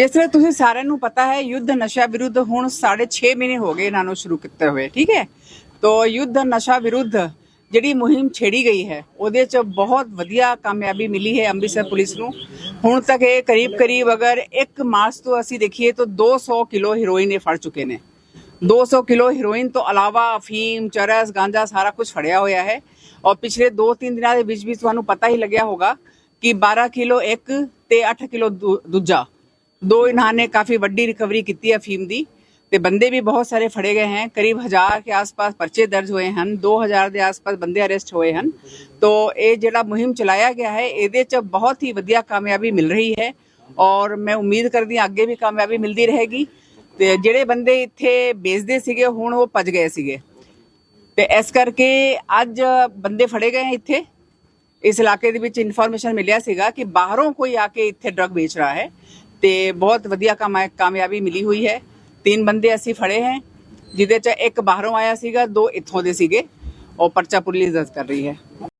ਜਿਸ ਤਰ੍ਹਾਂ ਤੁਸੀਂ ਸਾਰਿਆਂ ਨੂੰ ਪਤਾ ਹੈ, ਯੁੱਧ ਨਸ਼ਾ ਵਿਰੁੱਧ ਹੁਣ 6.5 ਮਹੀਨੇ ਹੋ ਗਏ ਇਹਨਾਂ ਨੂੰ ਸ਼ੁਰੂ ਕੀਤੇ ਹੋਏ, ਠੀਕ ਹੈ? ਤੋ ਯੁੱਧ ਨਸ਼ਾ ਵਿਰੁੱਧ ਜਿਹੜੀ ਮੁਹਿੰਮ ਛੇੜੀ ਗਈ ਹੈ, ਉਹਦੇ ਚ ਬਹੁਤ ਵਧੀਆ ਕਾਮਯਾਬੀ ਮਿਲੀ ਹੈ ਅੰਮ੍ਰਿਤਸਰ ਪੁਲਿਸ ਨੂੰ। ਹੁਣ ਤੱਕ ਇਹ ਕਰੀਬ ਕਰੀਬ ਅਗਰ 1 ਮਾਰਚ ਤੋਂ ਅਸੀਂ ਦੇਖੀਏ ਤਾਂ 200 ਕਿਲੋ ਹੀਰੋਇਨ ਇਹ ਫੜ ਚੁੱਕੇ ਨੇ। 200 ਕਿਲੋ ਹੀਰੋਇਨ ਤੋਂ ਇਲਾਵਾ ਅਫੀਮ, ਚਰਸ, ਗਾਂਜਾ ਸਾਰਾ ਕੁਝ ਫੜਿਆ ਹੋਇਆ ਹੈ। ਔਰ ਪਿਛਲੇ 2-3 ਦਿਨਾਂ ਦੇ ਵਿੱਚ ਵੀ ਤੁਹਾਨੂੰ ਪਤਾ ਹੀ ਲੱਗਿਆ ਹੋਗਾ ਕਿ 12 ਕਿਲੋ ਇੱਕ ਤੇ 8 ਕਿਲੋ ਦੂ- ਦੂਜਾ। ਦੋ ਇਹਨਾਂ ਨੇ ਕਾਫੀ ਵੱਡੀ ਰਿਕਵਰੀ ਕੀਤੀ ਹੈ ਅਫੀਮ ਦੀ ਤੇ ਬੰਦੇ ਵੀ ਬਹੁਤ ਸਾਰੇ ਫੜੇ ਗਏ ਹਨ ਕਰੀਬ 1000 ਕੇ ਆਸ-ਪਾਸ ਪਰਚੇ ਦਰਜ ਹੋਏ ਹਨ 2000 ਦੇ ਆਸ-ਪਾਸ ਬੰਦੇ ਅਰੈਸਟ ਹੋਏ ਹਨ ਤੋਂ ਇਹ ਜਿਹੜਾ ਮੁਹਿੰਮ ਚਲਾਇਆ ਗਿਆ ਹੈ ਇਹਦੇ 'ਚ ਬਹੁਤ ਹੀ ਵਧੀਆ ਕਾਮਯਾਬੀ ਮਿਲ ਰਹੀ ਹੈ ਔਰ ਮੈਂ ਉਮੀਦ ਕਰਦੀ ਹਾਂ ਅੱਗੇ ਵੀ ਕਾਮਯਾਬੀ ਮਿਲਦੀ ਰਹੇਗੀ ਤੇ ਜਿਹੜੇ ਬੰਦੇ ਇੱਥੇ ਵੇਚਦੇ ਸੀਗੇ ਹੁਣ ਉਹ ਭੱਜ ਗਏ ਸੀਗੇ ਤੇ ਇਸ ਕਰਕੇ ਅੱਜ ਬੰਦੇ ਫੜੇ ਗਏ ਹੈ ਇੱਥੇ ਇਸ ਇਲਾਕੇ ਦੇ ਵਿੱਚ ਇਨਫੋਰਮੇਸ਼ਨ ਮਿਲਿਆ ਸੀਗਾ ਕਿ ਬਾਹਰੋਂ ਕੋਈ ਆ ਕੇ ਇੱਥੇ ਡਰਗ ਵੇਚ ਰਿਹਾ ਹੈ ਤੇ ਬਹੁਤ ਵਧੀਆ ਕਾਮਯਾ- ਕਾਮਯਾਬੀ ਮਿਲੀ ਹੋਈ ਹੈ। ਤਿੰਨ ਬੰਦੇ ਅਸੀਂ ਫੜੇ ਹੈ, ਜਿਹਦੇ ਚ ਇੱਕ ਬਾਹਰੋਂ ਆਇਆ ਸੀਗਾ, ਦੋ ਇੱਥੋਂ ਦੇ ਸੀਗੇ। ਉਹ ਪਰਚਾ ਪੁਲਿਸ ਦਰਜ ਕਰ ਰਹੀ ਹੈ।